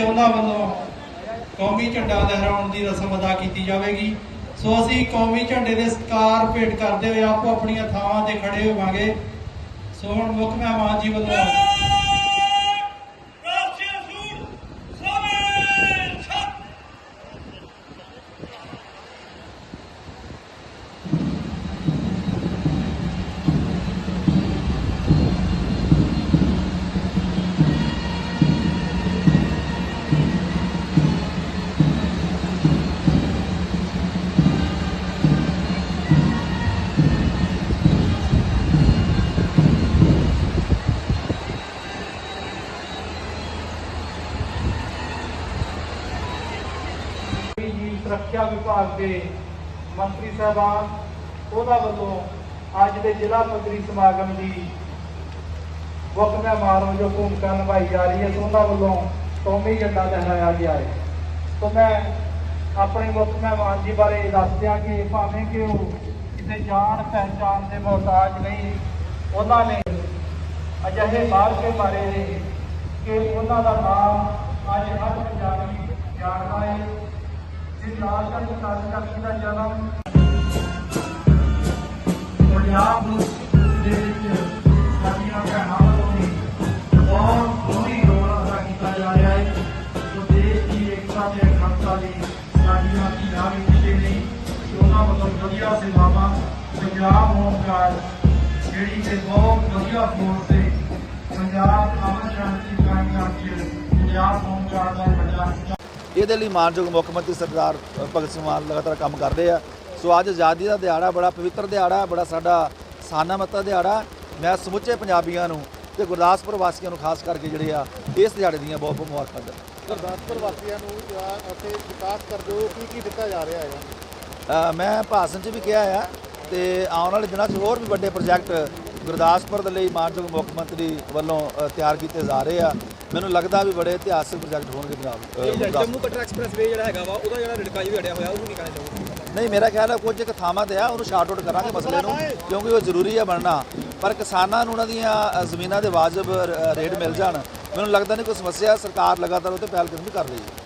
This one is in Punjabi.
ਤੇ ਉਹਨਾਂ ਵੱਲੋਂ ਕੌਮੀ ਝੰਡਾ ਲਹਿਰਾਉਣ ਦੀ ਰਸਮ ਅਦਾ ਕੀਤੀ ਜਾਵੇਗੀ। ਸੋ ਅਸੀਂ ਕੌਮੀ ਝੰਡੇ ਦੇ ਸਤਿਕਾਰ ਭੇਟ ਕਰਦੇ ਹੋਏ ਆਪੋ ਆਪਣੀਆਂ ਥਾਵਾਂ ਤੇ ਖੜੇ ਹੋਵਾਂਗੇ। ਸੋ ਹੁਣ ਮੁੱਖ ਮਹਿਮਾਨ ਜੀ ਵੱਲੋਂ ਸੁਰੱਖਿਆ ਵਿਭਾਗ ਦੇ ਮੰਤਰੀ ਸਾਹਿਬਾਨ ਉਹਨਾਂ ਵੱਲੋਂ ਅੱਜ ਦੇ ਜ਼ਿਲ੍ਹਾ ਮੰਤਰੀ ਸਮਾਗਮ ਦੀ ਮੁੱਖ ਮਹਿਮਾਨ ਵਜੋਂ ਭੂਮਿਕਾ ਨਿਭਾਈ ਜਾ ਰਹੀ ਹੈ ਉਹਨਾਂ ਵੱਲੋਂ ਕੌਮੀ ਝੰਡਾ ਲਹਿਰਾਇਆ ਗਿਆ ਹੈ। ਤੋਂ ਮੈਂ ਆਪਣੇ ਮੁੱਖ ਮਹਿਮਾਨ ਜੀ ਬਾਰੇ ਦੱਸਦਿਆਂ ਕਿ ਭਾਵੇਂ ਕਿ ਉਹ ਕਿਸੇ ਜਾਣ ਪਹਿਚਾਣ ਦੇ ਮੁਹਤਾਜ ਨਹੀਂ, ਉਹਨਾਂ ਨੇ ਅਜਿਹੇ ਬਾਹਰ ਕੇ ਮਾਰੇ ਨੇ ਕਿ ਉਹਨਾਂ ਦਾ ਨਾਮ ਅੱਜ ਹਰ ਜਿਸ ਰਾਸ਼ਟਰ ਦੇ ਕਾਰਜਕਰਤਾ ਦਾ ਜਨਮ ਪੰਜਾਬ ਦੇ ਵਿੱਚ ਸਾਡੀਆਂ ਭੈਣਾਂ ਵੱਲੋਂ ਵੀ ਬਹੁਤ ਸੋਹਣੀ ਰੋਲ ਅਦਾ ਕੀਤਾ ਜਾ ਰਿਹਾ ਹੈ ਜੋ ਦੇਸ਼ ਦੀ ਏਕਤਾ ਤੇ ਅਖੰਡਤਾ ਲਈ ਸਾਡੀਆਂ ਧੀਆਂ ਵੀ ਪਿੱਛੇ ਨਹੀਂ ਤੇ ਉਹਨਾਂ ਵੱਲੋਂ ਵਧੀਆ ਸੇਵਾਵਾਂ ਪੰਜਾਬ ਹੋਮ ਗਾਰਡ ਜਿਹੜੀ ਕਿ ਬਹੁਤ ਵਧੀਆ ਫੋਰਸ ਤੇ ਪੰਜਾਬ ਅਮਨ ਸ਼ਾਂਤੀ ਕਾਇਮ ਕਰਦੀ ਹੈ ਪੰਜਾਬ ਹੋਮ ਗਾਰਡ ਦਾ ਵੱਡਾ ਇਹਦੇ ਲਈ ਮਾਨਯੋਗ ਮੁੱਖ ਮੰਤਰੀ ਸਰਦਾਰ ਭਗਤ ਸਿੰਘ ਮਾਨ ਲਗਾਤਾਰ ਕੰਮ ਕਰਦੇ ਆ। ਸੋ ਅੱਜ ਆਜ਼ਾਦੀ ਦਾ ਦਿਹਾੜਾ ਬੜਾ ਪਵਿੱਤਰ ਦਿਹਾੜਾ ਬੜਾ ਸਾਡਾ ਸਾਨਾਮਤਾ ਦਿਹਾੜਾ। ਮੈਂ ਸਮੁੱਚੇ ਪੰਜਾਬੀਆਂ ਨੂੰ ਤੇ ਗੁਰਦਾਸਪੁਰ ਵਾਸੀਆਂ ਨੂੰ ਖਾਸ ਕਰਕੇ ਜਿਹੜੇ ਆ ਇਸ ਦਿਹਾੜੇ ਦੀਆਂ ਬਹੁਤ ਬਹੁਤ ਮੁਬਾਰਕਾਂ ਦਿੰਦਾ। ਗੁਰਦਾਸਪੁਰ ਵਾਸੀਆਂ ਨੂੰ ਅਤੇ ਵਿਕਾਸ ਕਰਦੇ ਹੋ ਕੀ ਕੀ ਦਿੱਤਾ ਜਾ ਰਿਹਾ ਹੈ? ਮੈਂ ਭਾਸ਼ਣ 'ਚ ਵੀ ਕਿਹਾ ਆ ਤੇ ਆਉਣ ਵਾਲੇ ਦਿਨਾਂ 'ਚ ਹੋਰ ਵੀ ਵੱਡੇ ਪ੍ਰੋਜੈਕਟ ਗੁਰਦਾਸਪੁਰ ਦੇ ਲਈ ਮਾਨਯੋਗ ਮੁੱਖ ਮੰਤਰੀ ਵੱਲੋਂ ਤਿਆਰ ਕੀਤੇ ਜਾ ਰਹੇ ਆ। ਮੈਨੂੰ ਲੱਗਦਾ ਵੀ ਬੜੇ ਇਤਿਹਾਸਕ ਪ੍ਰੋਜੈਕਟ ਹੋਣਗੇ ਗੁਰਦਾਸਪੁਰ। ਜੰਮੂ ਕਟਰਾ ਐਕਸਪ੍ਰੈਸਵੇ ਜਿਹੜਾ ਹੈਗਾ ਵਾ ਉਹਦਾ ਜਿਹੜਾ ਰਿੜਕਾ ਜੀ ਅੜਿਆ ਹੋਇਆ ਉਹਨੂੰ ਕੀ ਕਹਿਣਾ ਚਾਹੋਗੇ। ਨਹੀਂ ਮੇਰਾ ਖਿਆਲ ਹੈ ਕੁਝ ਇੱਕ ਥਾਵਾਂ ਤੇ ਆ ਉਹਨੂੰ ਸ਼ਾਰਟ ਆਊਟ ਕਰਾਂਗੇ ਮਸਲੇ ਨੂੰ ਕਿਉਂਕਿ ਉਹ ਜ਼ਰੂਰੀ ਹੈ ਬਣਨਾ। ਪਰ ਕਿਸਾਨਾਂ ਨੂੰ ਉਹਨਾਂ ਦੀਆਂ ਜ਼ਮੀਨਾਂ ਦੇ ਵਾਜਬ ਰੇਟ ਮਿਲ ਜਾਣ। ਮੈਨੂੰ ਲੱਗਦਾ ਨਹੀਂ ਕੋਈ ਸਮੱਸਿਆ ਸਰਕਾਰ ਲਗਾਤਾਰ ਉਹ ਤੇ ਪਹਿਲ ਕਦਮੀ ਕਰ ਰਹੀ ਹੈ।